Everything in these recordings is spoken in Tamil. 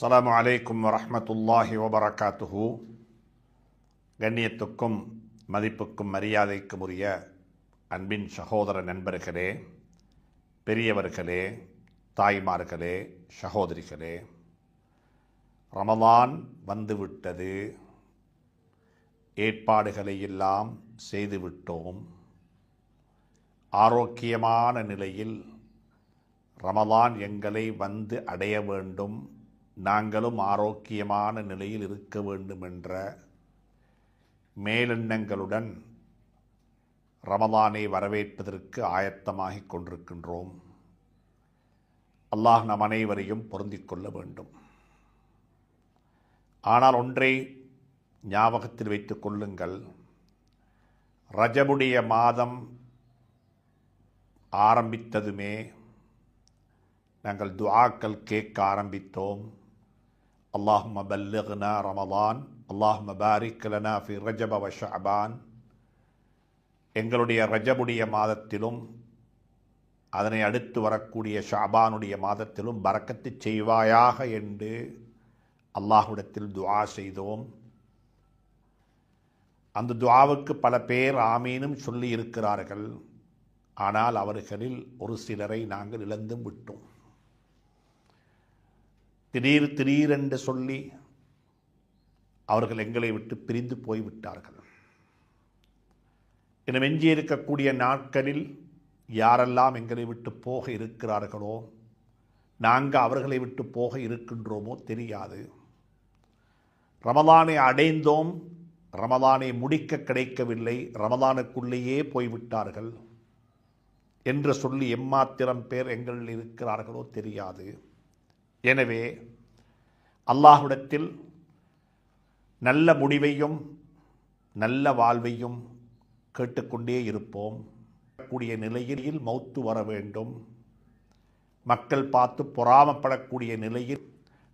அஸ்லாம் அலைக்கும் வரமத்துல்லாஹி வபரகாத்துஹு. கண்ணியத்துக்கும் மதிப்புக்கும் மரியாதைக்கும் உரிய அன்பின் சகோதர நண்பர்களே பெரியவர்களே தாய்மார்களே சகோதரிகளே ரமலான் வந்துவிட்டது. ஏற்பாடுகளை எல்லாம் செய்துவிட்டோம். ஆரோக்கியமான நிலையில் ரமலான் எங்களை வந்து அடைய வேண்டும். நாங்களும் ஆரோக்கியமான நிலையில் இருக்க வேண்டும் என்ற மேலெண்ணங்களுடன் ரமதானை வரவேற்பதற்கு ஆயத்தமாகிக் கொண்டிருக்கின்றோம். அல்லாஹ் நம் அனைவரையும் பொருந்திக் கொள்ள வேண்டும். ஆனால் ஒன்றை ஞாபகத்தில் வைத்துக் கொள்ளுங்கள். ரஜபுடைய மாதம் ஆரம்பித்ததுமே நாங்கள் துவாக்கள் கேட்க ஆரம்பித்தோம். اللهم بلغنا رمضان اللهم بارك لنا في رجب وشعبان எங்களுடைய ரஜபுடைய மாதத்திலும் அதனை அடுத்து வரக்கூடிய ஷாபானுடைய மாதத்திலும் பறக்கத்து செய்வாயாக என்று அல்லாஹுடத்தில் துவா செய்தோம். அந்த துவாவுக்கு பல பேர் ஆமீனும் சொல்லி இருக்கிறார்கள். ஆனால் அவர்களில் ஒரு சிலரை நாங்கள் இழந்தும் விட்டோம். திடீர் திடீரென்று சொல்லி அவர்கள் எங்களை விட்டு பிரிந்து போய்விட்டார்கள். என மெஞ்சியிருக்கக்கூடிய நாட்களில் யாரெல்லாம் எங்களை விட்டு போக இருக்கிறார்களோ நாங்கள் அவர்களை விட்டு போக இருக்கின்றோமோ தெரியாது. ரமதானை அடைந்தோம் ரமதானை முடிக்க கிடைக்கவில்லை ரமதானுக்குள்ளேயே போய்விட்டார்கள் என்று சொல்லி எம்மாத்திரம் பேர் எங்களில் இருக்கிறார்களோ தெரியாது. எனவே அல்லாஹுடத்தில் நல்ல முடிவையும் நல்ல வாழ்வையும் கேட்டுக்கொண்டே இருப்போம். கூடிய நிலையில் மௌத்து வர வேண்டும். மக்கள் பார்த்து பொறாமப்படக்கூடிய நிலையில்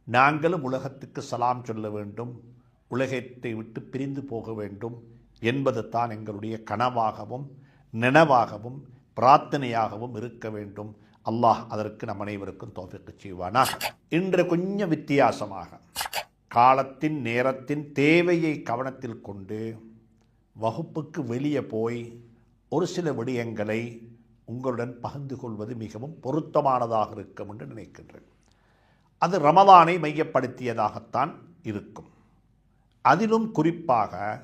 நாங்களும் உலகத்துக்கு சலாம் சொல்ல வேண்டும். உலகத்தை விட்டு பிரிந்து போக வேண்டும் என்பது தான் எங்களுடைய கனவாகவும் நினைவாகவும் பிரார்த்தனையாகவும் இருக்க வேண்டும். அல்லாஹ் அதற்கு நம் அனைவருக்கும் தோஃபிக்கு செய்வானா இன்று கொஞ்சம் வித்தியாசமாக. காலத்தின் நேரத்தின் தேவையை கவனத்தில் கொண்டு வகுப்புக்கு வெளியே போய் ஒரு சில விடயங்களை உங்களுடன் பகிர்ந்து கொள்வது மிகவும் பொருத்தமானதாக இருக்கும் என்று நினைக்கின்றேன். அது ரமதானை மையப்படுத்தியதாகத்தான் இருக்கும். அதிலும் குறிப்பாக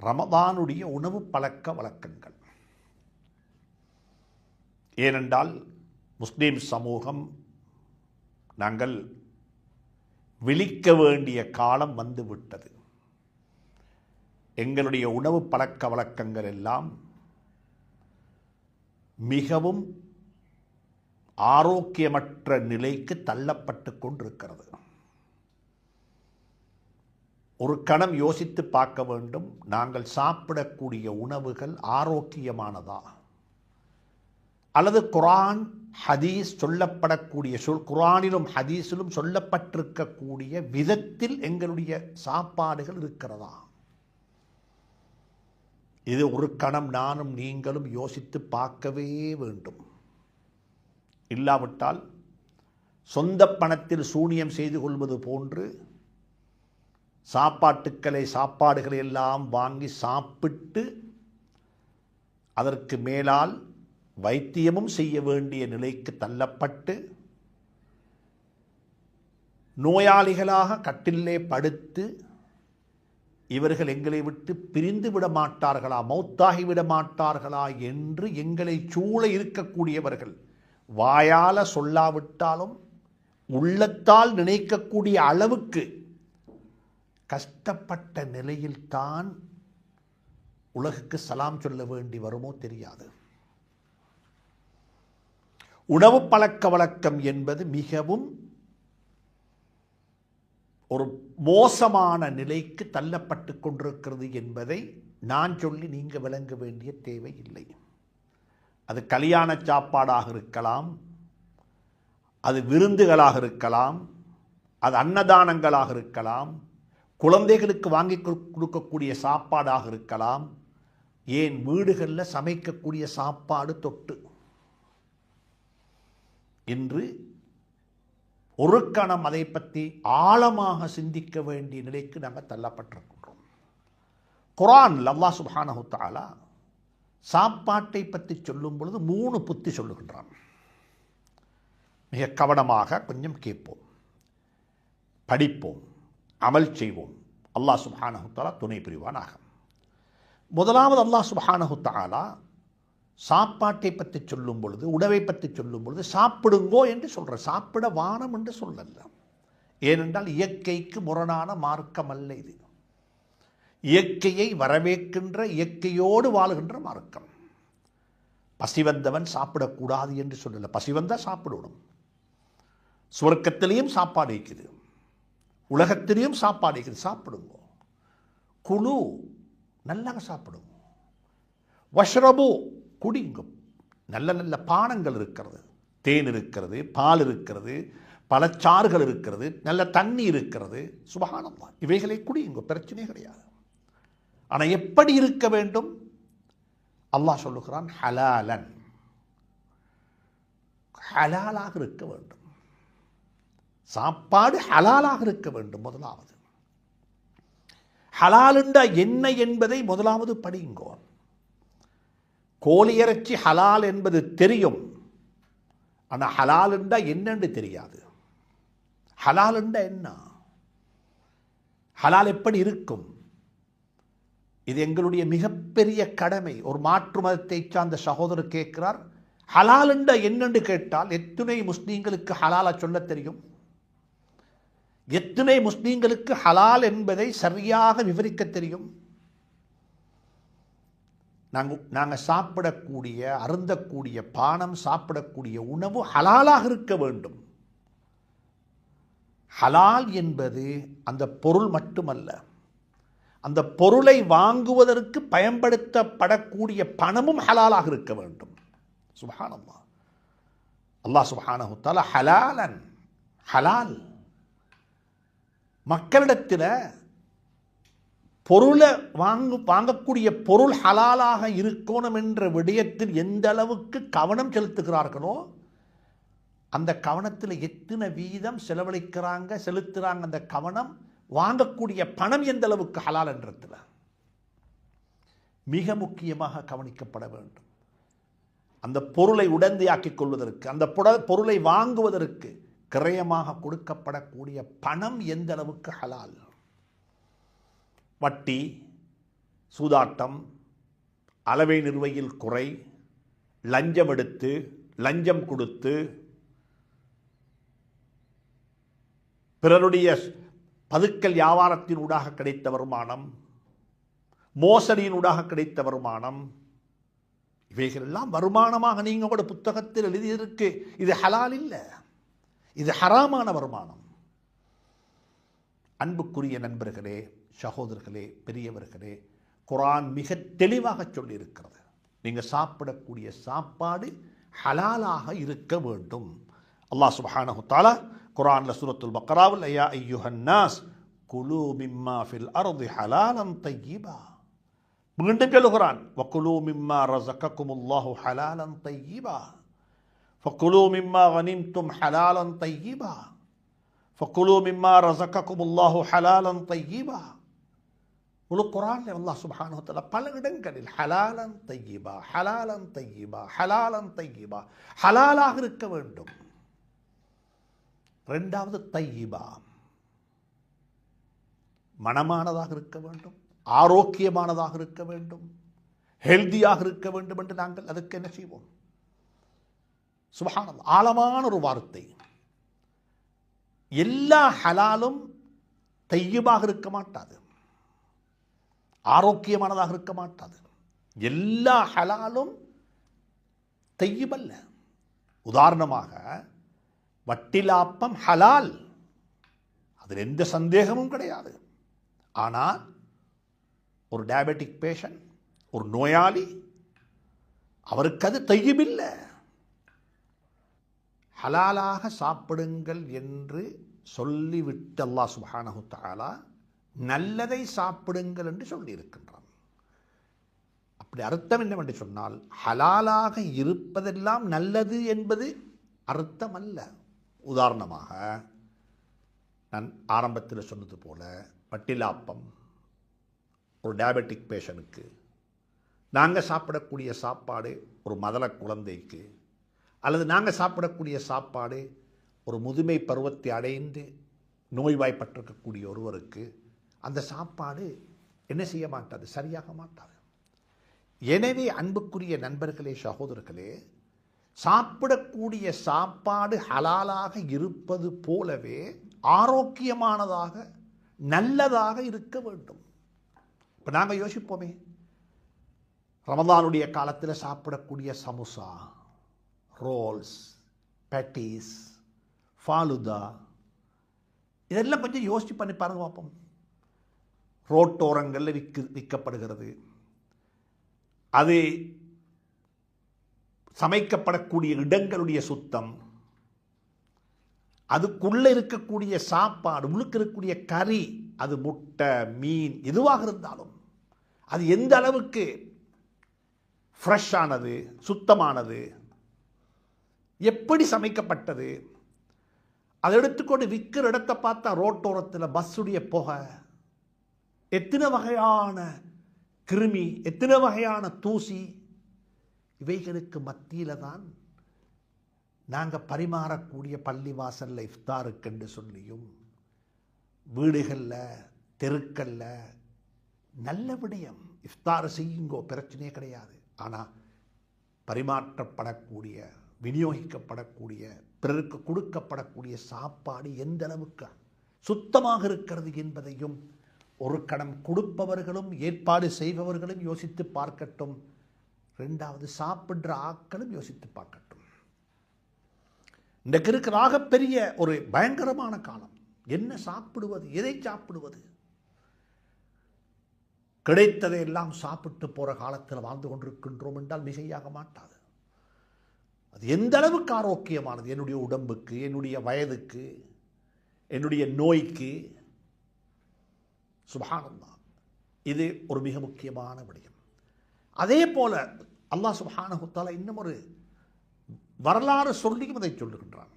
ரமதானுடைய உணவு பழக்க வழக்கங்கள். ஏனென்றால் முஸ்லீம் சமூகம் நாங்கள் விழிக்க வேண்டிய காலம் வந்து விட்டது எங்களுடைய உணவு பழக்க வழக்கங்கள் எல்லாம் மிகவும் ஆரோக்கியமற்ற நிலைக்கு தள்ளப்பட்டு கொண்டிருக்கிறது. ஒரு கணம் யோசித்து பார்க்க வேண்டும். நாங்கள் சாப்பிடக்கூடிய உணவுகள் ஆரோக்கியமானதா? அல்லது குரான் ஹதீஸ் சொல்லப்படக்கூடிய சொல் குரானிலும் ஹதீஸிலும் சொல்லப்பட்டிருக்கக்கூடிய விதத்தில் எங்களுடைய சாப்பாடுகள் இருக்கிறதா? இது ஒரு கணம் நானும் நீங்களும் யோசித்து பார்க்கவே வேண்டும். இல்லாவிட்டால் சொந்த பணத்தில் சூனியம் செய்து கொள்வது போன்று சாப்பாட்டுக்களை சாப்பாடுகளை எல்லாம் வாங்கி சாப்பிட்டு அதற்கு மேலால் வைத்தியமும் செய்ய வேண்டிய நிலைக்கு தள்ளப்பட்டு நோயாளிகளாக கட்டிலே படுத்து இவர்கள் எங்களை விட்டு பிரிந்து விட மாட்டார்களா மௌத்தாகி விட மாட்டார்களா என்று எங்களை சூழ இருக்கக்கூடியவர்கள். வாயால சொல்லாவிட்டாலும் உள்ளத்தால் நினைக்கக்கூடிய அளவுக்கு கஷ்டப்பட்ட நிலையில்தான் உலகுக்கு சலாம் சொல்ல வேண்டி வருமோ தெரியாது. உணவு பழக்க வழக்கம் என்பது மிகவும் ஒரு மோசமான நிலைக்கு தள்ளப்பட்டு கொண்டிருக்கிறது என்பதை நான் சொல்லி நீங்கள் விளங்க வேண்டிய தேவை இல்லை. அது கல்யாண சாப்பாடாக இருக்கலாம் அது விருந்துகளாக இருக்கலாம் அது அன்னதானங்களாக இருக்கலாம் குழந்தைகளுக்கு வாங்கி கொடுக்கக்கூடிய சாப்பாடாக இருக்கலாம் ஏன் வீடுகளில் சமைக்கக்கூடிய சாப்பாடு தொட்டு. இன்று ஒரு கணம் அதை பற்றி ஆழமாக சிந்திக்க வேண்டிய நிலைக்கு நாங்கள் தள்ளப்பட்டிருக்கின்றோம். குரான் அல்லாஹ் சுபானஹு தாலா சாப்பாட்டை பற்றி சொல்லும் பொழுது மூணு புத்தி சொல்லுகின்றான். மிக கவனமாக கொஞ்சம் கேட்போம். படிப்போம். அமல் செய்வோம். அல்லாஹ் சுபானஹு தாலா துணை புரிவானாக. முதலாவது அல்லாஹ் சுபானஹு தாலா சாப்பாட்டை பற்றி சொல்லும் பொழுது உணவை பற்றி சொல்லும் பொழுது சாப்பிடுங்கோ என்று சொல்கிற சாப்பிட வானம் என்று சொல்லல. ஏனென்றால் இயற்கைக்கு முரணான மார்க்கம் அல்ல இது. இயற்கையை வரவேற்கின்ற இயற்கையோடு வாழுகின்ற மார்க்கம். பசி வந்தவன் சாப்பிடக்கூடாது என்று சொல்லல. பசி வந்தால் சாப்பிடணும். சுவர்க்கத்திலையும் சாப்பாடு இருக்குது. உலகத்திலையும் சாப்பாடு இருக்குது. சாப்பிடுங்க. குழு நல்லா சாப்பிடுங்க வஷ்ரபு குடிங்கும். நல்ல நல்ல பானங்கள் இருக்கிறது. தேன் இருக்கிறது பால் இருக்கிறது பழச்சாறுகள் இருக்கிறது நல்ல தண்ணி இருக்கிறது. சுபகானம்மா இவைகளை குடியுங்க பிரச்சனையே கிடையாது. ஆனால் எப்படி இருக்க வேண்டும்? அல்லாஹ் சொல்லுகிறான் ஹலாலன். ஹலாலாக இருக்க வேண்டும். சாப்பாடு ஹலாலாக இருக்க வேண்டும் முதலாவது. ஹலாலுண்டா என்ன என்பதை முதலாவது படியுங்கோன் கோழியறைச்சி ஹலால் என்பது தெரியும். ஆனால் ஹலாலுண்டா என்னன்னு தெரியாது. ஹலாலுண்டா என்ன? ஹலால் எப்படி இருக்கும்? இது எங்களுடைய மிகப்பெரிய கடமை. ஒரு மாற்று மதத்தை சார்ந்த சகோதரர் கேட்கிறார் ஹலாலுண்டா என்னன்னு கேட்டால் எத்தனை முஸ்லீம்களுக்கு ஹலாலா சொல்ல தெரியும்? எத்தனை முஸ்லீம்களுக்கு ஹலால் என்பதை சரியாக விவரிக்க தெரியும்? நாங்கள் நாங்கள் சாப்பிடக்கூடிய அருந்தக்கூடிய பானம் சாப்பிடக்கூடிய உணவு ஹலாலாக இருக்க வேண்டும். ஹலால் என்பது அந்த பொருள் மட்டுமல்ல. அந்த பொருளை வாங்குவதற்கு பயன்படுத்தப்படக்கூடிய பணமும் ஹலாலாக இருக்க வேண்டும். சுபஹானல்லா அல்லாஹ் சுபஹானஹு தஆலா ஹலாலன் ஹலால். மக்களிடத்தில் பொருளை வாங்கு வாங்கக்கூடிய பொருள் ஹலாலாக இருக்கணும் என்ற விடயத்தில் எந்த அளவுக்கு கவனம் செலுத்துகிறார்களோ அந்த கவனத்தில் எத்தனை வீதம் செலவழிக்கிறாங்க செலுத்துகிறாங்க அந்த கவனம் வாங்கக்கூடிய பணம் எந்த அளவுக்கு ஹலால் மிக முக்கியமாக கவனிக்கப்பட வேண்டும். அந்த பொருளை உடந்தையாக்கிக் கொள்வதற்கு அந்த புட- பொருளை வாங்குவதற்கு கிரயமாக கொடுக்கப்படக்கூடிய பணம் எந்த அளவுக்கு ஹலால்? வட்டி சூதாட்டம் அளவை நிர்வையில் குறை லஞ்சம் எடுத்து லஞ்சம் கொடுத்து பிறருடைய பதுக்கல் வியாபாரத்தின் ஊடாக கிடைத்த வருமானம் மோசடியின் ஊடாக கிடைத்த வருமானம் இவைகளெல்லாம் வருமானமாக நீங்கள் கூட புத்தகத்தில் எழுதியிருக்கு. இது ஹலால் இல்லை. இது ஹராமான வருமானம். அன்புக்குரிய நண்பர்களே சகோதரர்களே பெரியவர்களே குரான் மிக தெளிவாக சொல்லியிருக்கிறது. நீங்கள் சாப்பிடக்கூடிய சாப்பாடு ஹலாலாக இருக்க வேண்டும். அல்லாஹ் சுபஹான தாலா குரானில் சூரத்துல் பக்கராவில் ஐயா ஐயுஹன்னாஸ் குலு மிம்மா ஃபில் அருதி ஹலாலம் தையீபா மீண்டும் எழுகிறான் வக்குலு மிம்மா ரசக்கக்குமுல்லாஹு ஹலாலம் தையீபா ஃபக்குலு மிம்மா கனிம்தும் ஹலாலம் தையீபா ஃபக்குலு மிம்மா ரசக்ககுமுல்லாஹு ஹலாலன் தையீபா முழு குரானில் அல்லாஹ் சுபானுத்தில் பல இடங்களில் ஹலாலன் தையீபா ஹலாலன் தையீபா ஹலாலன் தையீபா ஹலாலாக இருக்க வேண்டும் ரெண்டாவது தையீபா மனமானதாக இருக்க வேண்டும் ஆரோக்கியமானதாக இருக்க வேண்டும் ஹெல்த்தியாக இருக்க வேண்டும் என்று நாங்கள் அதுக்கு என்ன செய்வோம் சுபகானம் ஆழமான ஒரு வார்த்தை எல்லா ஹலாலும் தையபாக இருக்க மாட்டாது. ஆரோக்கியமானதாக இருக்க மாட்டாது. எல்லா ஹலாலும் தையபல்ல. உதாரணமாக வட்டிலாப்பம் ஹலால். அதில் எந்த சந்தேகமும் கிடையாது. ஆனால் ஒரு டயபெட்டிக் பேஷண்ட் ஒரு நோயாளி அவருக்கு அது தையமில்லை ஹலாலாக சாப்பிடுங்கள் என்று சொல்லிவிட்டு அல்லாஹ் சுபானஹு தாலா நல்லதை சாப்பிடுங்கள் என்று சொல்லியிருக்கின்றான். அப்படி அர்த்தம் என்னவென்று சொன்னால் ஹலாலாக இருப்பதெல்லாம் நல்லது என்பது அர்த்தம் அல்ல உதாரணமாக நான் ஆரம்பத்தில் சொன்னது போல வட்டிலாப்பம் ஒரு டயபெட்டிக் பேஷனுக்கு நாங்கள் சாப்பிடக்கூடிய சாப்பாடு ஒரு மதல குழந்தைக்கு அல்லது நாங்கள் சாப்பிடக்கூடிய சாப்பாடு ஒரு முதுமை பருவத்தை அடைந்து நோய்வாய்ப்பட்டிருக்கக்கூடிய ஒருவருக்கு அந்த சாப்பாடு என்ன செய்ய மாட்டாது சரியாக மாட்டாது. எனவே அன்புக்குரிய நண்பர்களே சகோதரர்களே சாப்பிடக்கூடிய சாப்பாடு ஹலாலாக இருப்பது போலவே ஆரோக்கியமானதாக நல்லதாக இருக்க வேண்டும். இப்போ நாங்கள் யோசிப்போமே ரமதானுடைய காலத்தில் சாப்பிடக்கூடிய சமுசா ரோல்ஸ் பேட்டீஸ் ஃபாலுதா இதெல்லாம் கொஞ்சம் யோசித்து பண்ணி பாருங்க பார்ப்போம் ரோட்டோரங்களில் விற்கு விற்கப்படுகிறது. அது சமைக்கப்படக்கூடிய இடங்களுடைய சுத்தம். அதுக்குள்ளே இருக்கக்கூடிய சாப்பாடு உள்ளுக்கு இருக்கக்கூடிய கறி அது முட்டை மீன் எதுவாக இருந்தாலும் அது எந்த அளவுக்கு ஃப்ரெஷ்ஷானது சுத்தமானது எப்படி சமைக்கப்பட்டது? அதை எடுத்துக்கொண்டு விற்கிற இடத்தை பார்த்தா ரோட்டோரத்தில் பஸ்ஸுடைய புகை. எத்தனை வகையான கிருமி எத்தனை வகையான தூசி? இவைகளுக்கு மத்தியில் தான் நாங்கள் பரிமாறக்கூடிய பள்ளி வாசலில் இஃப்தாருக்கென்று சொல்லியும் வீடுகளில் தெருக்களில் நல்ல விடயம். இஃப்தார் செய்யுங்கோ பிரச்சனையே கிடையாது. ஆனால் பரிமாற்றப்படக்கூடிய விநியோகிக்கப்படக்கூடிய பிறருக்கு கொடுக்கப்படக்கூடிய சாப்பாடு எந்த அளவுக்கு சுத்தமாக இருக்கிறது என்பதையும் ஒரு கணம் கொடுப்பவர்களும் ஏற்பாடு செய்பவர்களும் யோசித்து பார்க்கட்டும். ரெண்டாவது சாப்பிட்ற ஆக்களும் யோசித்து பார்க்கட்டும். இன்றைக்கு இருக்கிற ஆகப்பெரிய ஒரு பயங்கரமான காலம். என்ன சாப்பிடுவது எதை சாப்பிடுவது? கிடைத்ததை எல்லாம் சாப்பிட்டு போகிற காலத்தில் வாழ்ந்து கொண்டிருக்கின்றோம் என்றால் மிகையாக மாட்டாது. அது எந்த அளவுக்கு ஆரோக்கியமானது? என்னுடைய உடம்புக்கு என்னுடைய வயதுக்கு என்னுடைய நோய்க்கு. சுபஹானந்தா இது ஒரு மிக முக்கியமான விடயம். அதே போல அல்லாஹ் சுபஹானஹுத்தாலா இன்னும் ஒரு வரலாறு சொல்லியும் அதை சொல்லுகின்றான்.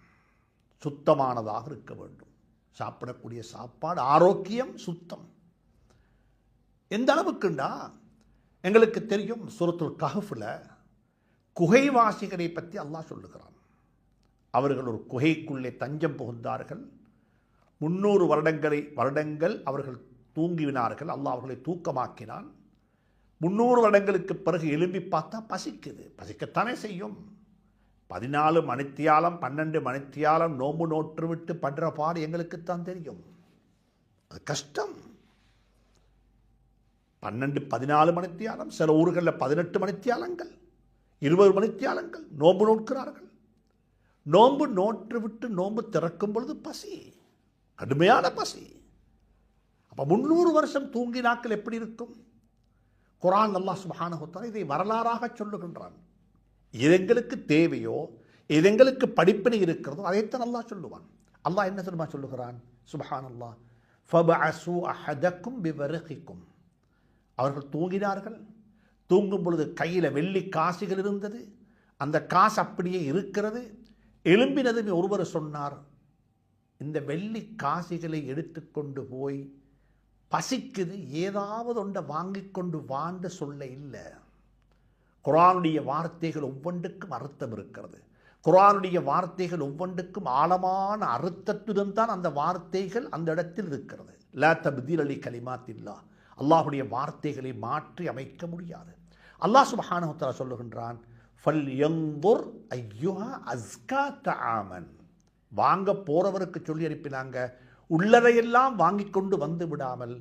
சுத்தமானதாக இருக்க வேண்டும். சாப்பிடக்கூடிய சாப்பாடு ஆரோக்கியம் சுத்தம். எந்த அளவுக்குண்டா? எங்களுக்கு தெரியும் சுரத்துல் கஹஃபில் குகைவாசிகளை பற்றி அல்லாஹ் சொல்லுகிறான். அவர்கள் ஒரு குகைக்குள்ளே தஞ்சம் புகுந்தார்கள். முன்னூறு வருடங்களை வருடங்கள் அவர்கள் தூங்கினார்கள் அல்லாஹ் அவர்களை தூக்கமாக்கினான். முன்னூறு வருடங்களுக்கு பிறகு எழும்பி பார்த்தா பசிக்குது. பசிக்கத்தானே செய்யும். பதினாலு மணித்தியாலம் பன்னெண்டு மணித்தியாலம் நோம்பு நோற்று விட்டு படுற பாடு எங்களுக்குத்தான் தெரியும். அது கஷ்டம். பன்னெண்டு பதினாலு மணித்தியாலம் சில ஊர்களில் பதினெட்டு மணித்தியாலங்கள். இருபது மணித்தியாலங்கள் நோன்பு நோட்கிறார்கள். நோன்பு நோற்று விட்டு நோன்பு திறக்கும் பொழுது பசி கடுமையான பசி. அப்போ முந்நூறு வருஷம் தூங்கினாக்கள் எப்படி இருக்கும்? குரான் அல்லா சுபஹானஹுத்தாலா இதை வரலாறாக சொல்லுகின்றான். இது எங்களுக்கு தேவையோ இது எங்களுக்கு படிப்பினை இருக்கிறதோ அதைத்தான் அல்லாஹ் சொல்லுவான். அல்லாஹ் என்ன தெரியுமா சொல்லுகிறான்? சுபஹான் அல்லாஹ் ஃபபஅசு அஹதக்கும் பிவரகிக்கும் அவர்கள் தூங்கினார்கள் தூங்கும் பொழுது கையில் வெள்ளி காசுகள் இருந்தது. அந்த காசு அப்படியே இருக்கிறது. எழும்பினதுமே ஒருவர் சொன்னார் இந்த வெள்ளி காசிகளை எடுத்துக்கொண்டு போய் பசிக்குது. ஏதாவது ஒன்றை வாங்கி கொண்டு வாண்டு சொல்ல இல்லை. குரானுடைய வார்த்தைகள் ஒவ்வொன்றுக்கும் அர்த்தம் இருக்கிறது. குரானுடைய வார்த்தைகள் ஒவ்வொன்றுக்கும் ஆழமான அர்த்தத்துடன் தான் அந்த வார்த்தைகள் அந்த இடத்தில் இருக்கிறது. லா தப்தீல் அலி கலிமாத்தில்லா அல்லாஹுடைய வார்த்தைகளை மாற்றி அமைக்க முடியாது. அல்லாஹ் சுபஹானஹுத்தலா சொல்லுகின்றான் ஃபல் எந்தொர் ஐயுஹா அஸ்கா தஆமன். வாங்க போறவருக்கு சொல்லி அனுப்பினாங்க உள்ளதையெல்லாம் வாங்கி கொண்டு வந்து விடாமல்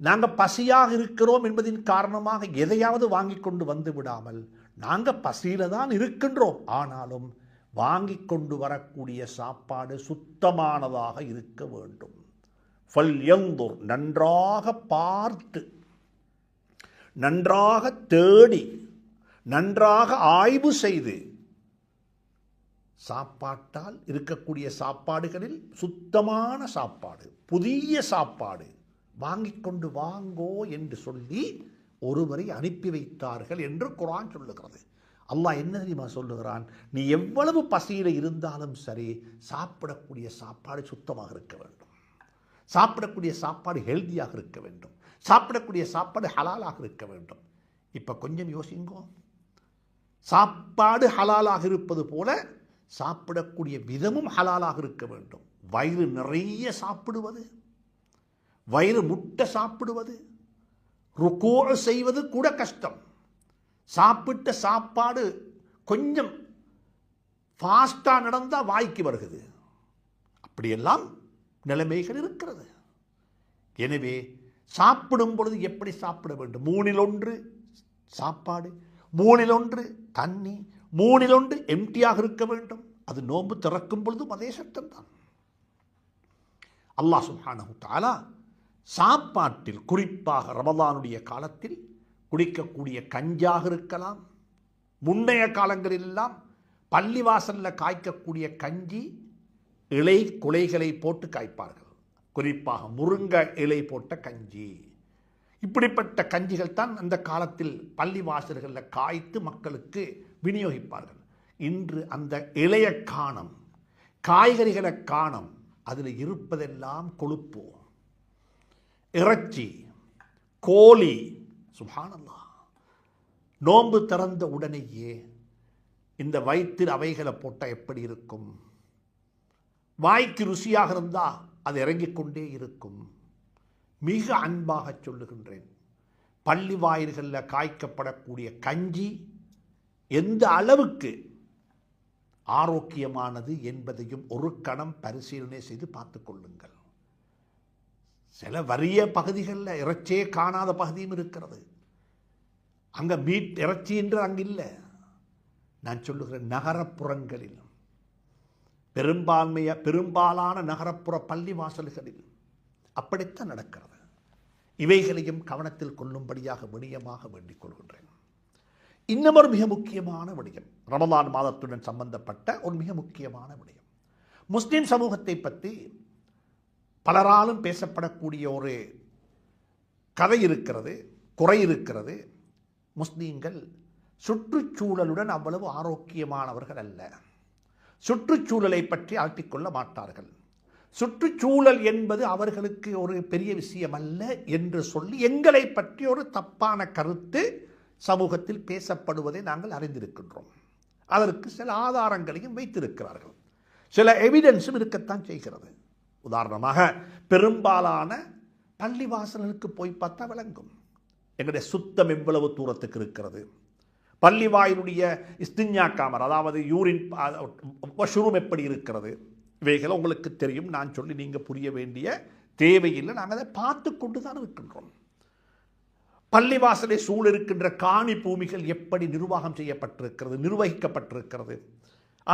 நாங்கள் பசியாக இருக்கிறோம் என்பதின் காரணமாக எதையாவது வாங்கி கொண்டு வந்து விடாமல் நாங்கள் பசியில தான் இருக்கின்றோம். ஆனாலும் வாங்கி கொண்டு வரக்கூடிய சாப்பாடு சுத்தமானதாக இருக்க வேண்டும். ஃபல் எந்தோர் நன்றாக பார்த்து நன்றாக தேடி நன்றாக ஆய்வு செய்து சாப்பாட்டால் இருக்கக்கூடிய சாப்பாடுகளில் சுத்தமான சாப்பாடு புதிய சாப்பாடு வாங்கி கொண்டு வாங்கோ என்று சொல்லி ஒருவரை அனுப்பி வைத்தார்கள் என்று குரான் சொல்லுகிறது. அல்லாஹ் என்ன தெரியுமா சொல்லுகிறான்? நீ எவ்வளவு பசியில் இருந்தாலும் சரி சாப்பிடக்கூடிய சாப்பாடு சுத்தமாக இருக்க வேண்டும். சாப்பிடக்கூடிய சாப்பாடு ஹெல்த்தியாக இருக்க வேண்டும். சாப்பிடக்கூடிய சாப்பாடு ஹலாலாக இருக்க வேண்டும். இப்போ கொஞ்சம் யோசிங்கோ. சாப்பாடு ஹலாலாக இருப்பது போல சாப்பிடக்கூடிய விதமும் ஹலாலாக இருக்க வேண்டும். வயிறு நிறைய சாப்பிடுவது வயிறு முட்டை சாப்பிடுவது ருக்கோ செய்வது கூட கஷ்டம். சாப்பிட்ட சாப்பாடு கொஞ்சம் ஃபாஸ்ட்டாக நடந்தால் வாய்க்கு வருகிறது. அப்படியெல்லாம் நிலைமைகள் இருக்கிறது. எனவே சாப்பிடும் பொழுது எப்படி சாப்பிட வேண்டும்? மூணில் ஒன்று சாப்பாடு மூணில் ஒன்று தண்ணி மூணில் ஒன்று எம்டியாக இருக்க வேண்டும். அது நோன்பு திறக்கும் பொழுதும் அதே சட்டம் தான். அல்லாஹ் சுப்ஹானஹு தஆலா சாப்பாட்டில் குறிப்பாக ரமதானுடைய காலத்தில் குடிக்கக்கூடிய கஞ்சாக இருக்கலாம் முன்னைய காலங்களிலெல்லாம் பள்ளிவாசலில் காய்க்கக்கூடிய கஞ்சி இலை குலைகளை போட்டு காய்ப்பார்கள். குறிப்பாக முருங்கை இலை போட்ட கஞ்சி. இப்படிப்பட்ட கஞ்சிகள் தான் அந்த காலத்தில் பள்ளிவாசல்களில் காய்த்து மக்களுக்கு விநியோகிப்பார்கள். இன்று அந்த இளைய காணம் காய்கறிகளை காணம் அதில் இருப்பதெல்லாம் கொழுப்பு. இறைச்சி கோழி சுபானல்லா நோன்பு திறந்த உடனேயே இந்த வயிற்றில் அவைகளை போட்டால் எப்படி இருக்கும்? வாய்க்கு ருசியாக இருந்தால் அது இறங்கிக் கொண்டே இருக்கும். மிக அன்பாக சொல்லுகின்றேன். பள்ளி வாயில்களில் காய்க்கப்படக்கூடிய கஞ்சி எந்த அளவுக்கு ஆரோக்கியமானது என்பதையும் ஒரு கணம் பரிசீலனை செய்து பார்த்து கொள்ளுங்கள். சில வறிய பகுதிகளில் இறைச்சியே காணாத பகுதியும் இருக்கிறது. அங்கே மீட் இறைச்சி என்று அங்கே இல்லை. நான் சொல்லுகிறேன் நகரப்புறங்களில் பெரும்பான்மைய பெரும்பாலான நகரப்புற பள்ளி வாசல்களில் அப்படித்தான் நடக்கிறது. இவைகளையும் கவனத்தில் கொள்ளும்படியாக விடியமாக வேண்டிக் கொள்கின்றேன். இன்னமொரு மிக முக்கியமான விடயம் ரமலான் மாதத்துடன் சம்பந்தப்பட்ட ஒரு மிக முக்கியமான விடயம் முஸ்லீம் சமூகத்தை பற்றி பலராலும் பேசப்படக்கூடிய ஒரு கதை இருக்கிறது குறை இருக்கிறது. முஸ்லீம்கள் சுற்றுச்சூழலுடன் அவ்வளவு ஆரோக்கியமானவர்கள் அல்ல. சுற்றுச்சூழலை பற்றி ஆட்டிக்கொள்ள மாட்டார்கள். சுற்றுச்சூழல் என்பது அவர்களுக்கு ஒரு பெரிய விஷயம் அல்ல என்று சொல்லி எங்களை பற்றி ஒரு தப்பான கருத்து சமூகத்தில் பேசப்படுவதை நாங்கள் அறிந்திருக்கின்றோம். அதற்கு சில ஆதாரங்களையும் வைத்திருக்கிறார்கள். சில எவிடன்ஸும் இருக்கத்தான் செய்கிறது. உதாரணமாக பெரும்பாலான பள்ளிவாசல்களுக்கு போய் பார்த்தா விளங்கும். எங்களுடைய சுத்தம் எவ்வளவு தூரத்துக்கு இருக்கிறது? பள்ளி வாயிலுடைய இஸ்திஞ்சா காமர் அதாவது யூரின் வாஷ்ரூம் எப்படி இருக்கிறது? இவைகள் உங்களுக்கு தெரியும். நான் சொல்லி நீங்கள் புரிய வேண்டிய தேவையில்லை. நாங்கள் அதை பார்த்து கொண்டு தான் இருக்கின்றோம். பள்ளிவாசலை சூழ இருக்கின்ற காணி பூமிகள் எப்படி நிர்வாகம் செய்யப்பட்டிருக்கிறது நிர்வகிக்கப்பட்டிருக்கிறது?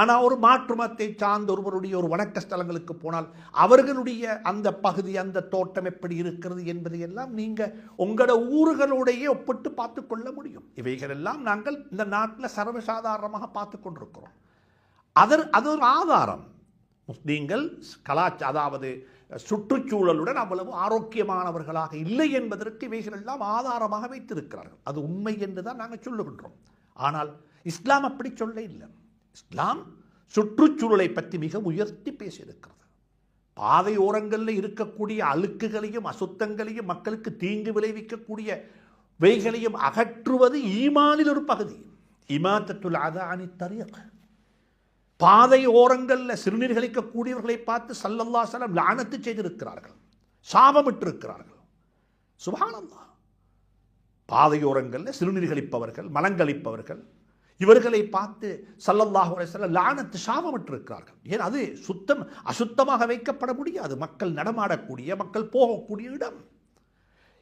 ஆனால் ஒரு மாற்று மதத்தை சார்ந்த ஒருவருடைய ஒரு வணக்க ஸ்தலங்களுக்கு போனால் அவர்களுடைய அந்த பகுதி அந்த தோட்டம் எப்படி இருக்கிறது என்பதை எல்லாம் நீங்கள் உங்களோட ஊர்களுடைய ஒப்பிட்டு பார்த்து கொள்ள முடியும். இவைகளெல்லாம் நாங்கள் இந்த நாட்டில் சர்வசாதாரணமாக பார்த்து கொண்டிருக்கிறோம். அதர் அது ஒரு ஆதாரம் நீங்கள் கலாச்ச அதாவது சுற்றுச்சூழலுடன் அவ்வளவு ஆரோக்கியமானவர்களாக இல்லை என்பதற்கு இவைகளெல்லாம் ஆதாரமாக வைத்திருக்கிறார்கள். அது உண்மை என்று தான் நாங்கள் சொல்லுகின்றோம். ஆனால் இஸ்லாம் அப்படி சொல்ல இல்லை. இஸ்லாம் சுற்றுச்சூழலை பற்றி மிக உயர்த்தி பேசியிருக்கிறது. பாதை ஓரங்களில் இருக்கக்கூடிய அழுக்குகளையும் அசுத்தங்களையும் மக்களுக்கு தீங்கு விளைவிக்கக்கூடிய வைகளையும் அகற்றுவது ஈமானில் ஒரு பகுதி. இமாத்தத்துல் அதானி தரியக் பாதை ஓரங்களில் சிறுநீர் கழிக்கக்கூடியவர்களை பார்த்து சல்லல்லா சலம் லானத்து செய்திருக்கிறார்கள். சாபமிட்டிருக்கிறார்கள். சுபானந்தா பாதையோரங்களில் சிறுநீர் கழிப்பவர்கள் மலங்களிப்பவர்கள் இவர்களை பார்த்து சல்லல்லாஹு அலைஹி லானத்து சாபமிட்டிருக்கிறார்கள் ஏன்? அது சுத்தம் அசுத்தமாக வைக்கப்பட முடியாது. மக்கள் நடமாடக்கூடிய மக்கள் போகக்கூடிய இடம்.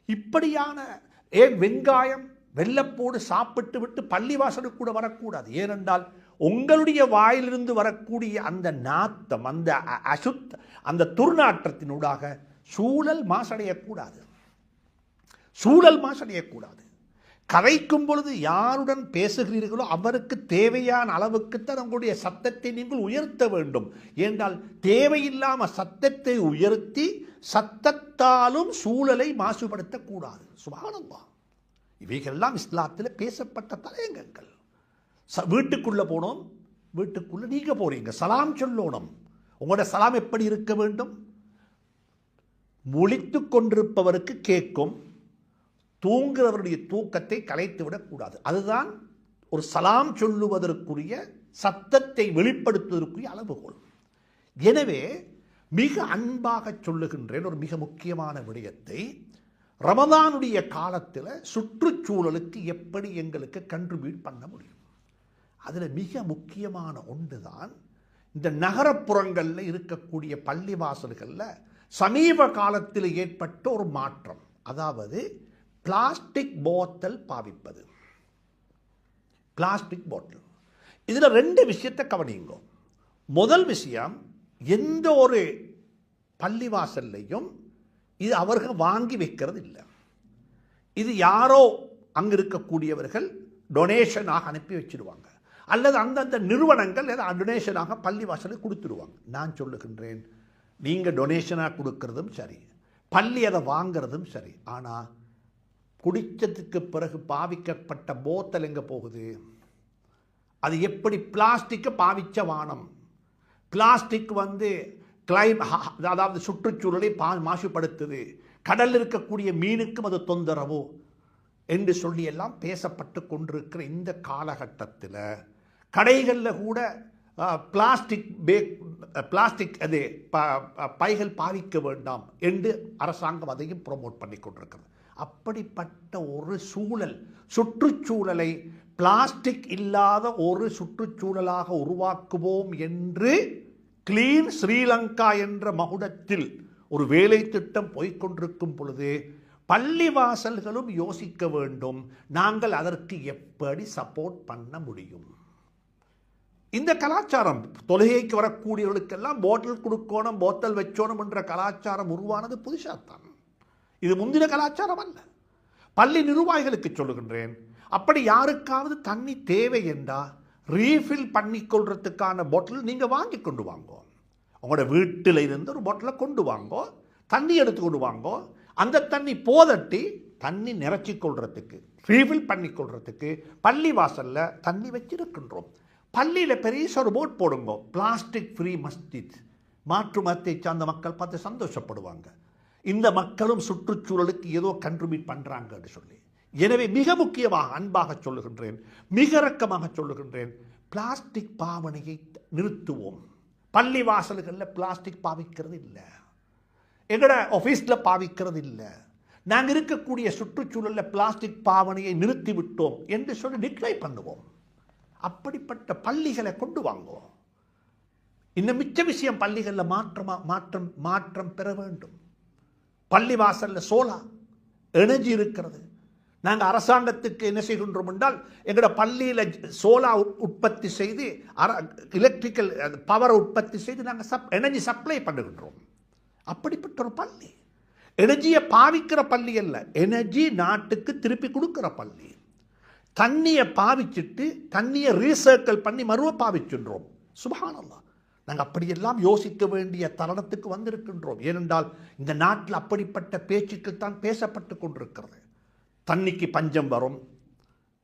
இப்படியான ஏன்? வெங்காயம் வெள்ளப்போடு சாப்பிட்டு விட்டு பள்ளிவாசலுக்கு கூட வரக்கூடாது. ஏனென்றால் உங்களுடைய வாயிலிருந்து வரக்கூடிய அந்த நாத்தம் அந்த அ- அசுத்த அந்த துர்நாற்றத்தினூடாக சூழல் மாசடையக்கூடாது. சூழல் மாசடையக்கூடாது. கதைக்கும் பொழுது யாருடன் பேசுகிறீர்களோ அவருக்கு தேவையான அளவுக்குத்தான் உங்களுடைய சத்தத்தை நீங்கள் உயர்த்த வேண்டும். என்றால் தேவையில்லாமல் சத்தத்தை உயர்த்தி சத்தத்தாலும் சூழலை மாசுபடுத்தக்கூடாது. சுபானந்தா இவைகள்லாம் இஸ்லாத்தில் பேசப்பட்ட தலையங்கங்கள். ச வீட்டுக்குள்ளே போனோம். வீட்டுக்குள்ளே நீங்கள் போகிறீங்க சலாம் சொல்லணும். உங்களோட சலாம் எப்படி இருக்க வேண்டும்? முழித்து கொண்டிருப்பவருக்கு கேட்கும். தூங்குறவருடைய தூக்கத்தை கலைத்து விடக்கூடாது. அதுதான் ஒரு சலாம் சொல்லுவதற்குரிய சத்தத்தை வெளிப்படுத்துவதற்குரிய அளவுகோல். எனவே மிக அன்பாக சொல்லுகின்றேன் ஒரு மிக முக்கியமான விடயத்தை. ரமதானுடைய காலத்தில் சுற்றுச்சூழலுக்கு எப்படி எங்களுக்கு கண்ட்ரிபியூட் பண்ண முடியும்? அதில் மிக முக்கியமான ஒன்று தான் இந்த நகரப்புறங்களில் இருக்கக்கூடிய பள்ளிவாசல்களில் சமீப காலத்தில் ஏற்பட்ட ஒரு மாற்றம். அதாவது பிளாஸ்டிக் போத்தல் பாவிப்பது. Plastic bottle. இதில் ரெண்டு விஷயத்தை கவனியுங்க. முதல் விஷயம் எந்த ஒரு பள்ளிவாசல்லையும் இது அவர்கள் வாங்கி வைக்கிறது இல்லை. இது யாரோ அங்கே இருக்கக்கூடியவர்கள் டொனேஷனாக அனுப்பி வச்சுருவாங்க. அல்லது அந்தந்த நிறுவனங்கள் ஏதாவது டொனேஷனாக பள்ளிவாசலுக்கு கொடுத்துருவாங்க. நான் சொல்லுகின்றேன் நீங்கள் டொனேஷனாக கொடுக்கறதும் சரி பள்ளி அதை வாங்கிறதும் சரி. ஆனால் குடித்ததுக்கு பிறகு பாவிக்கப்பட்ட போத்தல் எங்கே போகுது? அது எப்படி பிளாஸ்டிக்கை பாவிச்ச வானம்? பிளாஸ்டிக் வந்து கிளைம் அதாவது சுற்றுச்சூழலை பா மாசுபடுத்துது. கடலில் இருக்கக்கூடிய மீனுக்கும் அது தொந்தரவு என்று சொல்லி எல்லாம் பேசப்பட்டு கொண்டிருக்கிற இந்த காலகட்டத்தில் கடைகளில் கூட பிளாஸ்டிக் பேக் பிளாஸ்டிக் அது ப- பைகள் பாவிக்க வேண்டாம் என்று அரசாங்கம் அதையும் ப்ரொமோட் பண்ணி கொண்டிருக்கிறது. அப்படிப்பட்ட ஒரு சூழல் சுற்றுச்சூழலை பிளாஸ்டிக் இல்லாத ஒரு சுற்றுச்சூழலாக உருவாக்குவோம் என்று கிளீன் ஸ்ரீலங்கா என்ற மகுடத்தில் ஒரு வேலை திட்டம் போய்க்கொண்டிருக்கும் பொழுது பள்ளிவாசல்களும் யோசிக்க வேண்டும் நாங்கள் அதற்கு எப்படி சப்போர்ட் பண்ண முடியும்? இந்த கலாச்சாரம் தொழுகைக்கு வரக்கூடியவர்களுக்கெல்லாம் போட்டில் கொடுக்கணும் போத்தல் வச்சோணும் என்ற கலாச்சாரம் உருவானது புதுசாத்தான். இது முந்தின கலாச்சாரம் அல்ல பள்ளி நிர்வாகிகளுக்கு சொல்லுகின்றேன் அப்படி யாருக்காவது தண்ணி தேவை என்றால் ரீஃபில் பண்ணிக்கொள்றதுக்கான பாட்டில் நீங்கள் வாங்கி கொண்டு வாங்கோ. உங்களோட வீட்டில் இருந்து ஒரு பாட்டிலை கொண்டு வாங்கோ தண்ணி எடுத்து கொண்டு வாங்கோ அந்த தண்ணி போதட்டி தண்ணி நிறச்சி கொள்றதுக்கு ரீஃபில் பண்ணிக்கொள்றதுக்கு பள்ளி வாசலில் தண்ணி வச்சிருக்கின்றோம். பள்ளியில் பெரிய ஒரு போர்ட் போடுங்க பிளாஸ்டிக் ஃப்ரீ மஸ்ஜித் மாற்று மதத்தை சார்ந்த மக்கள் பார்த்து சந்தோஷப்படுவாங்க. இந்த மக்களும் சுற்றுச்சூழலுக்கு ஏதோ கண்ட்ரிபியூட் பண்ணுறாங்கன்னு சொல்லி. எனவே மிக முக்கியமாக அன்பாக சொல்லுகின்றேன் மிக இறக்கமாக சொல்லுகின்றேன் பிளாஸ்டிக் பாவனையை நிறுத்துவோம். பள்ளி வாசல்களில் பிளாஸ்டிக் பாவிக்கிறது இல்லை. எங்கட ஆஃபீஸில் பாவிக்கிறது இல்லை. நாங்கள் இருக்கக்கூடிய சுற்றுச்சூழலில் பிளாஸ்டிக் பாவனையை நிறுத்தி விட்டோம் என்று சொல்லி டிக்ளைன் பண்ணுவோம். அப்படிப்பட்ட பள்ளிகளை கொண்டு வாங்குவோம். இன்னும் மிச்ச விஷயம் பள்ளிகளில் மாற்றமாக மாற்றம் மாற்றம் பெற வேண்டும். பள்ளி வாசலில் சோலா எனர்ஜி இருக்கிறது. நாங்கள் அரசாங்கத்துக்கு என்ன செய்கின்றோம் என்றால் எங்களோட பள்ளியில் சோலா உற்பத்தி செய்து எலக்ட்ரிக்கல் பவரை உற்பத்தி செய்து நாங்கள் சப் எனர்ஜி சப்ளை பண்ணுகின்றோம். அப்படிப்பட்ட ஒரு பள்ளி. எனர்ஜியை பாவிக்கிற பள்ளி அல்ல. எனர்ஜி நாட்டுக்கு திருப்பி கொடுக்குற பள்ளி. தண்ணியை பாவிச்சிட்டு தண்ணியை ரீசர்க்கிள் பண்ணி மறுவ பாவிச்சுன்றோம். சுபஹானல்லா நாங்கள் அப்படியெல்லாம் யோசிக்க வேண்டிய தருணத்துக்கு வந்திருக்கின்றோம். ஏனென்றால் இந்த நாட்டில் அப்படிப்பட்ட பேச்சுக்கள் தான் பேசப்பட்டு கொண்டிருக்கிறது. தண்ணிக்கு பஞ்சம் வரும்.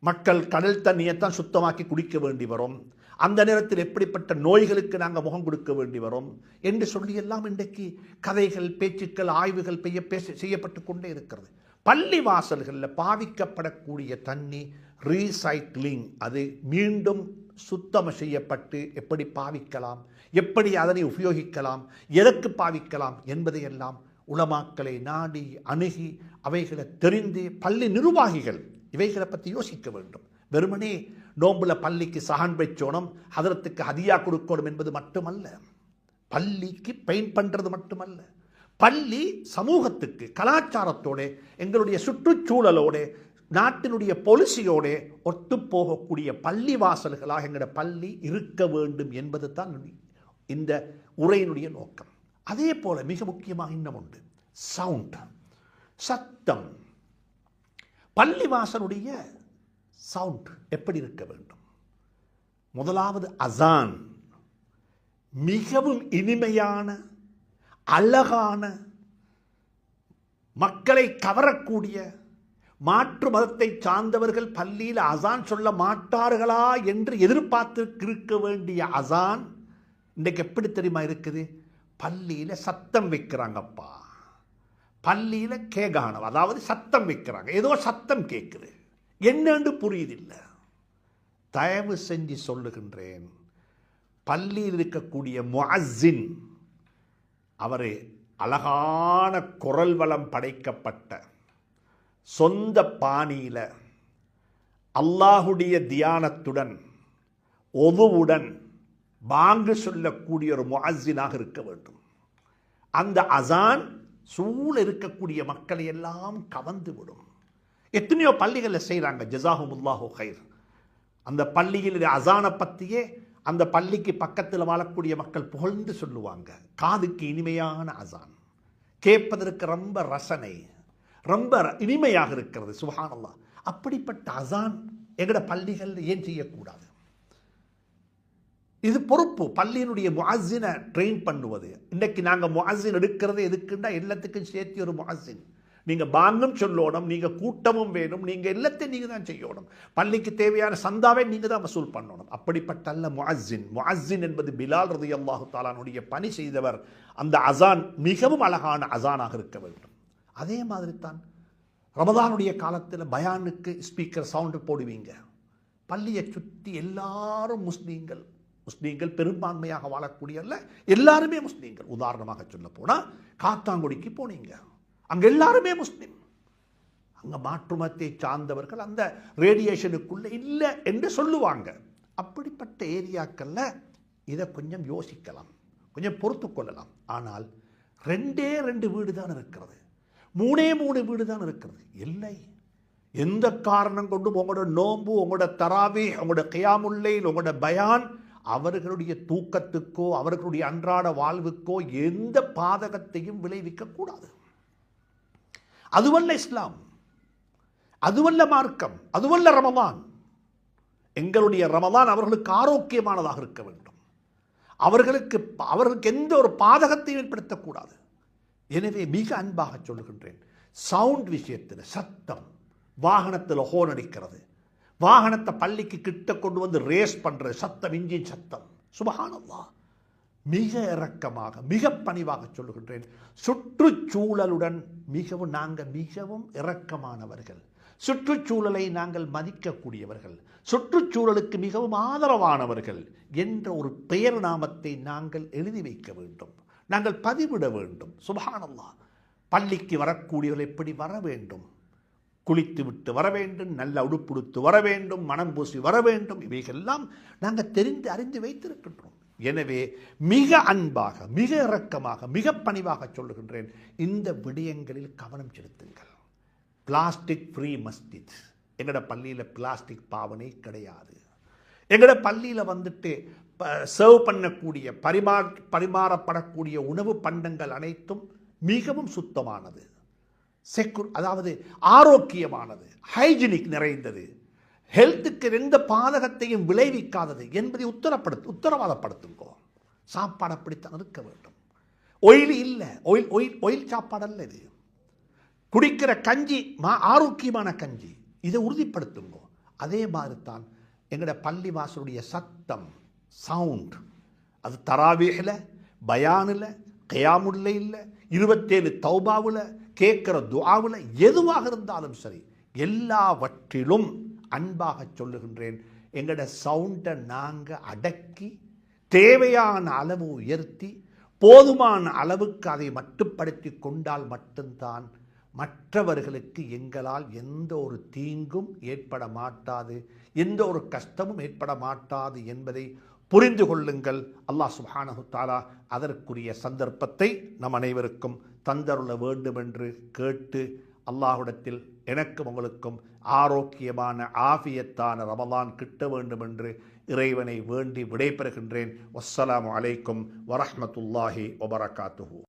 மக்கள் கடல் தண்ணியை தான் சுத்தமாக்கி குடிக்க வேண்டி வரும். அந்த நேரத்தில் எப்படிப்பட்ட நோய்களுக்கு நாங்கள் முகம் கொடுக்க வேண்டி வரும் என்று சொல்லியெல்லாம் இன்றைக்கு கதைகள் பேச்சுக்கள் ஆய்வுகள் பெய்ய பேச செய்யப்பட்டு கொண்டே இருக்கிறது. பள்ளி வாசல்களில் பாவிக்கப்படக்கூடிய தண்ணி ரீசைக்ளிங் அது மீண்டும் சுத்தம் செய்யப்பட்டு எப்படி பாவிக்கலாம்? எப்படி அதனை உபயோகிக்கலாம் எதற்கு பாவிக்கலாம் என்பதையெல்லாம் உளமாக்களை நாடி அணுகி அவைகளை தெரிந்து பள்ளி நிர்வாகிகள் இவைகளை பற்றி யோசிக்க வேண்டும். வெறுமனே நோம்புல பள்ளிக்கு சகான் வைச்சோணும் அதரத்துக்கு ஹதியா கொடுக்கணும் என்பது மட்டுமல்ல. பள்ளிக்கு பெயிண்ட் பண்ணுறது மட்டுமல்ல. பள்ளி சமூகத்துக்கு கலாச்சாரத்தோட எங்களுடைய சுற்றுச்சூழலோட நாட்டினுடைய பொலிசியோட ஒத்துப்போகக்கூடிய பள்ளி வாசல்களாக எங்களோட பள்ளி இருக்க வேண்டும் என்பது தான் இந்த உரையினுடைய நோக்கம். அதே போல மிக முக்கியமாக இன்னும் உண்டு. சவுண்ட் சத்தம். பள்ளிவாசனுடைய சவுண்ட் எப்படி இருக்க வேண்டும்? முதலாவது அசான் மிகவும் இனிமையான அழகான மக்களை கவரக்கூடிய மாற்று மதத்தை சார்ந்தவர்கள் பள்ளியில் அசான் சொல்ல மாட்டார்களா என்று எதிர்பார்த்து இருக்க வேண்டிய அசான் இன்றைக்கு எப்படி தெரியுமா இருக்குது? பள்ளியில் சத்தம் வைக்கிறாங்கப்பா. பள்ளியில் கேகானம் அதாவது சத்தம் வைக்கிறாங்க. ஏதோ சத்தம் கேட்குது என்னன்னு புரியுதில்லை. தயவு செஞ்சு சொல்லுகின்றேன். பள்ளியில் இருக்கக்கூடிய முஅஸ்ஸின் அவர் அழகான குரல் வளம் படைக்கப்பட்ட சொந்த பாணியில் அல்லாஹுடைய தியானத்துடன் ஒதுவுடன் பாங்கு சொல்லக்கூடிய ஒரு முஅஸ்ஸினாக இருக்க வேண்டும். அந்த அசான் சூழ இருக்கக்கூடிய மக்களை எல்லாம் கவந்து விடும். எத்தனையோ பள்ளிகளில் செய்கிறாங்க ஜசாஹுமுல்லாஹு ஹைர் அந்த பள்ளியில் அசானை பற்றியே அந்த பள்ளிக்கு பக்கத்தில் வாழக்கூடிய மக்கள் புகழ்ந்து சொல்லுவாங்க காதுக்கு இனிமையான அசான். கேட்பதற்கு ரொம்ப ரசனை ரொம்ப ர- இனிமையாக இருக்கிறது சுஹானல்லா அப்படிப்பட்ட அசான் எங்கட பள்ளிகள் ஏன் செய்யக்கூடாது? இது பொறுப்பு. பள்ளியினுடைய முஅஸ்ஸினை ட்ரெயின் பண்ணுவது. இன்றைக்கு நாங்கள் முஅஸ்ஸின் எடுக்கிறது எதுக்குன்னா எல்லாத்துக்கும் சேர்த்து ஒரு முஅஸ்ஸின். நீங்கள் பாங்கும் சொல்லணும் நீங்கள் கூட்டமும் வேணும் நீங்கள் எல்லாத்தையும் நீங்கள் தான் செய்யணும். பள்ளிக்கு தேவையான சந்தாவை நீங்கள் தான் வசூல் பண்ணணும். அப்படிப்பட்ட அல்ல முஅஸ்ஸின். முஅஸ்ஸின் என்பது பிலால் ரதி அல்லாஹு தாலானுடைய பணி செய்தவர். அந்த அசான் மிகவும் அழகான அசானாக இருக்க வேண்டும். அதே மாதிரி தான் ரமதானுடைய காலத்தில் பயானுக்கு ஸ்பீக்கர் சவுண்டு போடுவீங்க. பள்ளியை சுற்றி எல்லாரும் முஸ்லீம்கள். முஸ்லீம்கள் பெரும்பான்மையாக வாழக்கூடிய அல்ல எல்லாருமே முஸ்லீம்கள். உதாரணமாக சொல்ல போனால் காத்தாங்குடிக்கு போனீங்க. அங்கே எல்லாருமே முஸ்லீம். அங்கே மாற்றுமத்தை சார்ந்தவர்கள் அந்த ரேடியேஷனுக்குள்ளே இல்லை என்று சொல்லுவாங்க. அப்படிப்பட்ட ஏரியாக்களில் இதை கொஞ்சம் யோசிக்கலாம். கொஞ்சம் பொறுத்து கொள்ளலாம். ஆனால் ரெண்டே ரெண்டு வீடு தான் இருக்கிறது. மூணே மூணு வீடு தான் இருக்கிறது. இல்லை. எந்த காரணம் கொண்டும் உங்களோட நோம்பு உங்களோட தராவி உங்களோட கியாமுல்லைல் உங்களோட பயான் அவர்களுடைய தூக்கத்துக்கோ அவர்களுடைய அன்றாட வாழ்வுக்கோ எந்த பாதகத்தையும் விளைவிக்க கூடாது. அதுவல்ல இஸ்லாம் அதுவல்ல மார்க்கம் அதுவல்ல ரமதான். எங்களுடைய ரமதான் அவர்களுக்கு ஆரோக்கியமானதாக இருக்க வேண்டும். அவர்களுக்கு அவர்களுக்கு எந்த ஒரு பாதகத்தையும் ஏற்படுத்தக்கூடாது எனவே மிக அன்பாக சொல்லுகின்றேன். சவுண்ட் விஷயத்தில் சத்தம் வாகனத்தில் ஹோன் அடிக்கிறது. வாகனத்தை பள்ளிக்கு கிட்ட கொண்டு வந்து ரேஸ் பண்ணுற சத்தம் இன்ஜின் சத்தம். சுபஹானல்லா மிக இரக்கமாக மிக பணிவாக சொல்லுகின்றேன். சுற்றுச்சூழலுடன் மிகவும் நாங்கள் மிகவும் இரக்கமானவர்கள். சுற்றுச்சூழலை நாங்கள் மதிக்கக்கூடியவர்கள். சுற்றுச்சூழலுக்கு மிகவும் ஆதரவானவர்கள் என்ற ஒரு பெயர் நாமத்தை நாங்கள் எழுதி வைக்க வேண்டும். நாங்கள் பதிவிட வேண்டும். சுபஹானல்லா பள்ளிக்கு வரக்கூடியவர்கள் எப்படி வர வேண்டும்? குளித்து விட்டு வர வேண்டும் நல்ல உடுப்புடுத்து வர வேண்டும் மனம் பூசி வர வேண்டும். இவைகளெல்லாம் நாங்கள் தெரிந்து அறிந்து வைத்திருக்கின்றோம். எனவே மிக அன்பாக மிக இரக்கமாக மிக பணிவாக சொல்லுகின்றேன் இந்த விடயங்களில் கவனம் செலுத்துங்கள். பிளாஸ்டிக் ஃப்ரீ மஸ்ஜித். எங்களோட பள்ளியில் பிளாஸ்டிக் பாவனை கிடையாது. எங்களோட பள்ளியில் வந்துட்டு சர்வ் பண்ணக்கூடிய பரிமா பரிமாறப்படக்கூடிய உணவு பண்டங்கள் அனைத்தும் மிகவும் சுத்தமானது. செக்குர் அதாவது ஆரோக்கியமானது ஹைஜீனிக் நிறைந்தது ஹெல்த்துக்கு எந்த பாதகத்தையும் விளைவிக்காதது என்பதை உத்தரப்படுத்து உத்தரவாதப்படுத்துங்கோ. சாப்பாடு அப்படித்தான் இருக்க வேண்டும். ஒயில் இல்லை ஒயில் ஒயில் ஒயில் சாப்பாடு அல்ல இது. குடிக்கிற கஞ்சி மா ஆரோக்கியமான கஞ்சி இதை உறுதிப்படுத்துங்கோ. அதே மாதிரி தான் எங்களோட பள்ளி வாசலுடைய சத்தம் சவுண்ட் அது தராவேகில் பயானில் கயாமுல்ல இல்லை இருபத்தேழு தௌபாவில் கேட்குற துவாவில் எதுவாக இருந்தாலும் சரி எல்லாவற்றிலும் அன்பாக சொல்லுகின்றேன். எங்களோட சவுண்டை நாங்கள் அடக்கி தேவையான அளவு உயர்த்தி போதுமான அளவுக்கு அதை மட்டுப்படுத்தி கொண்டால் மட்டும்தான் மற்றவர்களுக்கு எங்களால் எந்த ஒரு தீங்கும் ஏற்பட மாட்டாது எந்த ஒரு கஷ்டமும் ஏற்பட மாட்டாது என்பதை புரிந்து கொள்ளுங்கள். அல்லாஹ் சுப்ஹானஹு தாலா அதற்குரிய சந்தர்ப்பத்தை நம் அனைவருக்கும் தந்தருள வேண்டுமென்று கேட்டு அல்லாஹுடத்தில் எனக்கும் உங்களுக்கும் ஆரோக்கியமான ஆஃபியத்தான ரமலான் கிட்ட வேண்டுமென்று இறைவனை வேண்டி விடைபெறுகின்றேன். வஸ்ஸலாமு அலைக்கும் வரஹமத்துல்லாஹி வபரகாத்துஹு.